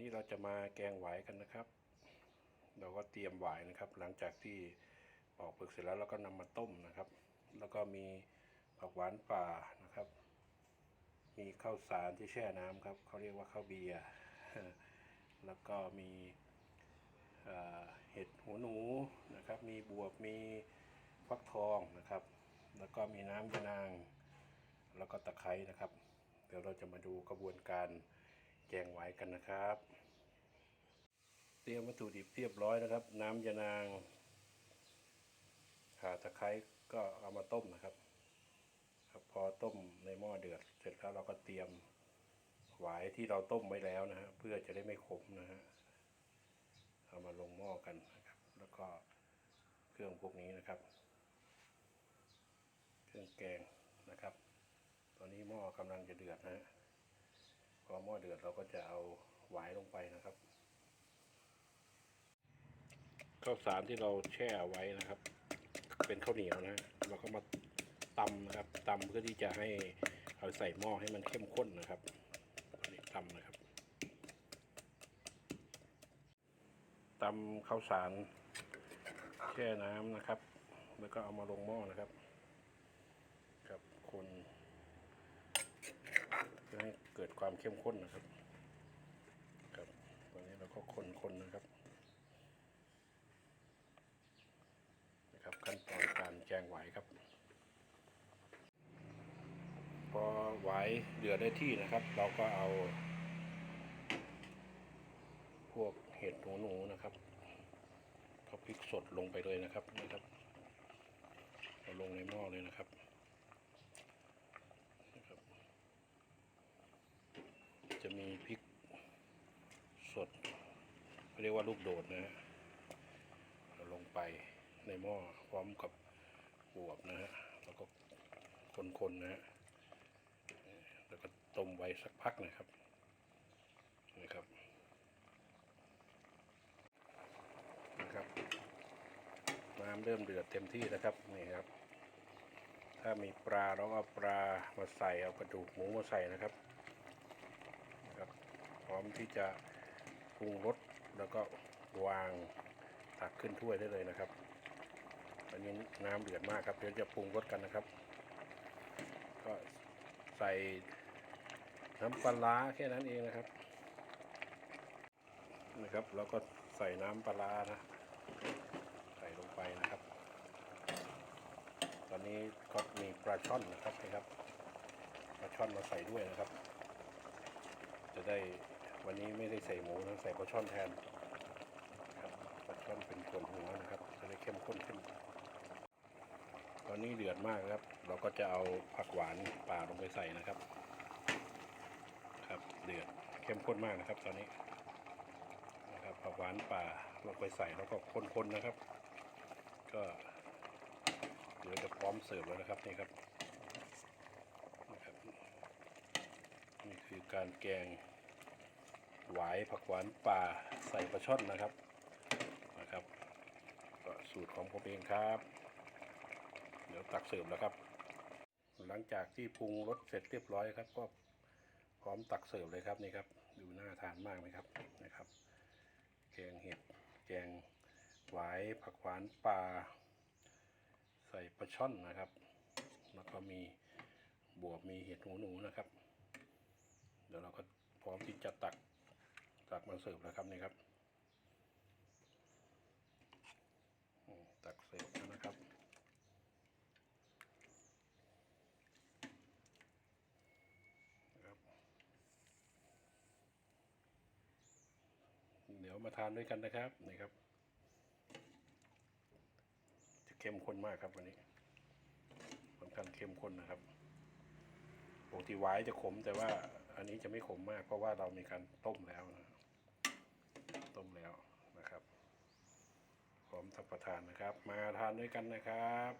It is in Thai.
นี้เราจะมาแกงหวายกันนะครับ เราก็เตรียมหวายนะครับ หลังจากที่ปอกเปลือกเสร็จแล้วเราก็นำมาต้มนะครับ แล้วก็มีผักหวานป่านะครับ มีข้าวสารที่แช่น้ำครับเขาเรียกว่าข้าวเบียร์แล้วก็มีเอ่อเห็ดหัวหนูนะครับ มีบวบมีฟักทองนะครับ แล้วก็มีน้ำยะนาง แล้วก็ตะไคร้นะครับ เดี๋ยวเราจะมาดูกระบวนการ แกงหวายกันนะครับ เตรียมวัตถุดิบเรียบร้อยนะครับ น้ำยะนางข่าตะไคร้ก็เอามาต้มนะครับ ครับพอต้มในหม้อเดือด เสร็จแล้วเราก็เตรียมหวายที่เราต้มไว้แล้วนะฮะเพื่อจะได้ไม่ขมนะฮะเอามาลงหม้อกันนะครับ แล้วก็เครื่องพวกนี้นะครับ เครื่องแกงนะครับ ตอนนี้หม้อกำลังจะเดือดนะฮะ พอหม้อเดือดเราก็จะเอาหวายลงไปนะครับ ข้าวสารที่เราแช่ไว้นะครับ เป็นข้าวเหนียวนะเราก็มาตำนะครับตำเพื่อที่จะให้เอาใส่หม้อให้มันเข้มข้นนะครับนนี้ตำนะครับตำข้าวสารแช่น้ำนะครับ แล้วก็เอามาลงหม้อนะครับ ครับคน พื่อให้เกิดความเข้มข้นนะครับ ครับตอนนี้เราก็คนคนๆนะครับ นะครับขั้นตอนการแจงไหวครับ พอไหวเดือดได้ที่นะครับ เราก็เอา พวกเห็ดหนูหนูๆนะครับก็พริกสดลงไปเลยนะครับนะครับเอาลงในหม้อเลยนะครับ จะมีพริกสด เรียกว่าลูกโดดนะฮะเอาลงไปในหม้อพร้อมกับบวบนะฮะแล้วก็คนๆนะฮะแล้วก็ต้มไว้สักพักนะครับนะครับนะครับน้ำเริ่มเดือดเต็มที่นะครับนี่ครับ ถ้ามีปลาเราก็เอาปลามาใส่เอากระดูกหมูมาใส่นะครับนะครับ พร้อมที่จะปรุงรส แล้วก็วางตักขึ้นถ้วยได้เลยนะครับอันนี้น้ำเดือดมากครับเดี๋ยวจะปรุงรสกันนะครับ ก็ใส่น้ำปลาแค่นั้นเองนะครับนะครับแล้วก็ใส่น้ำปลานะ ใส่ลงไปนะครับ ตอนนี้ก็มีปลาช่อนนะครับนะครับปลาช่อนมาใส่ด้วยนะครับ จะได้ วันนี้ไม่ได้ใส่หมูนะใส่ปลาช่อนแทนครับปลาช่อนเป็นส่วนหัวนะครับจะได้เข้มข้นขึ้น ตอนนี้เดือดมากครับ เราก็จะเอาผักหวานป่าลงไปใส่นะครับ ครับเดือดเข้มข้นมากนะครับ ตอนนี้นะครับผักหวานป่าลงไปใส่แล้วก็คนๆนะครับ ก็เดี๋ยวจะพร้อมเสิร์ฟแล้วนะครับนี่ครับนะครับนี่คือการแกง หวายผักหวานป่าใส่ปลาช่อนนะครับนะครับ ก็สูตรของผมเองครับ เดี๋ยวตักเสิร์ฟแล้วครับ หลังจากที่ปรุงรสเสร็จเรียบร้อยครับ ก็พร้อมตักเสิร์ฟเลยครับนี่ครับ ดูน่าทานมากไหมครับนะครับ แกงเห็ดแกงหวายผักหวานป่าใส่ปลาช่อนนะครับ แล้วก็มีบวบมีเห็ดหูหนูนะครับ เดี๋ยวเราก็พร้อมที่จะตัก ตักมาเสิร์ฟแล้วครับนี่ครับตักเสิร์ฟแล้วนะครับครับเดี๋ยวมาทานด้วยกันนะครับนี่ครับ จะเข้มข้นมากครับวันนี้ค่อนข้างเข้มข้นนะครับปกติไว้จะขมแต่ว่าอันนี้จะไม่ขมมากเพราะว่าเรามีการต้มแล้วนะ ต้มแล้วนะครับ พร้อมทับประทานนะครับ มาทานด้วยกันนะครับ